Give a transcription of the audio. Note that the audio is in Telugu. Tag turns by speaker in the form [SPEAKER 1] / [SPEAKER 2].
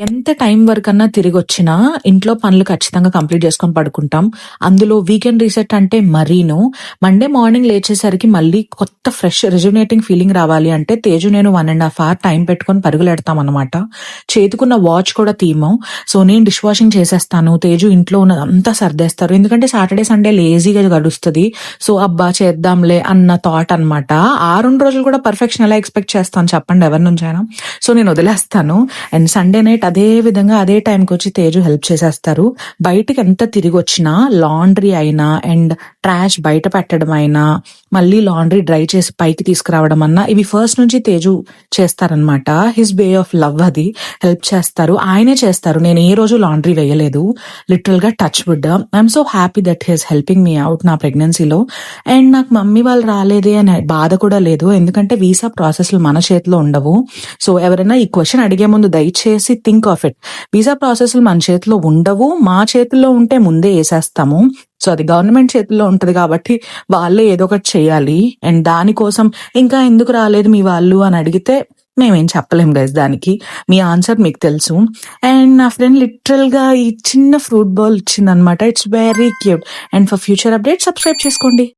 [SPEAKER 1] ఎంత టైం వరకన్నా తిరిగి వచ్చినా ఇంట్లో పనులు ఖచ్చితంగా కంప్లీట్ చేసుకొని పడుకుంటాం. అందులో వీకెండ్ రీసెట్ అంటే మరీను. మండే మార్నింగ్ లేచేసరికి మళ్ళీ కొత్త ఫ్రెష్ రెజ్యునేటింగ్ ఫీలింగ్ రావాలి అంటే తేజు నేను one and half hour time పెట్టుకొని పరుగులెడతాం అనమాట చేతుకున్న వాచ్ కూడా తీమం సో నేను డిష్ వాషింగ్ చేసేస్తాను. తేజు ఇంట్లో ఉన్నదంతా సర్దేస్తారు. ఎందుకంటే సాటర్డే సండే లేజీగా గడుస్తుంది. సో అబ్బా చేద్దాంలే అన్న థాట్ అన్నమాట. ఆ రెండు రోజులు కూడా పర్ఫెక్షన్ ఎలా ఎక్స్పెక్ట్ చేస్తాను చెప్పండి ఎవరి నుంచైనా. సో నేను వదిలేస్తాను. అండ్ సండే నైట్ అదే విధంగా అదే టైంకి వచ్చి తేజు హెల్ప్ చేసేస్తారు. బయటకు ఎంత తిరిగి వచ్చినా లాండ్రీ అయినా అండ్ ట్రాష్ బయట పెట్టడం అయినా మళ్ళీ లాండ్రీ డ్రై చేసి పైకి తీసుకురావడం అన్నా ఇవి ఫస్ట్ నుంచి తేజు చేస్తారనమాట హిస్ వే ఆఫ్ లవ్ అది. హెల్ప్ చేస్తారు. ఆయనే చేస్తారు. నేను ఏ రోజు లాండ్రీ వేయలేదు. లిటరల్గా touch wood I'm so happy that he's helping me out నా ప్రెగ్నెన్సీలో అండ్ నాకు మమ్మీ వాళ్ళు రాలేదే అనే బాధ కూడా లేదు. ఎందుకంటే వీసా ప్రాసెస్లు మన చేతిలో ఉండవు. సో ఎవరైనా ఈ క్వశ్చన్ అడిగే ముందు దయచేసి థింక్ ఆఫ్ ఇట్ వీసా ప్రాసెస్లు మన చేతిలో ఉండవు. మా చేతిలో ఉంటే ముందే వేసేస్తాము. సో అది గవర్నమెంట్ చేతిలో ఉంటుంది కాబట్టి వాళ్ళే ఏదో ఒకటి చేయాలి. అండ్ దానికోసం ఇంకా ఎందుకు రాలేదు మీ వాళ్ళు అని అడిగితే మేమేం చెప్పలేం గైస్ దానికి. మీ ఆన్సర్ మీకు తెలుసు. అండ్ నా ఫ్రెండ్ లిటరల్గా ఈ చిన్న fruit ball ఇచ్చిందనమాట it's very cute and for future update subscribe చేసుకోండి.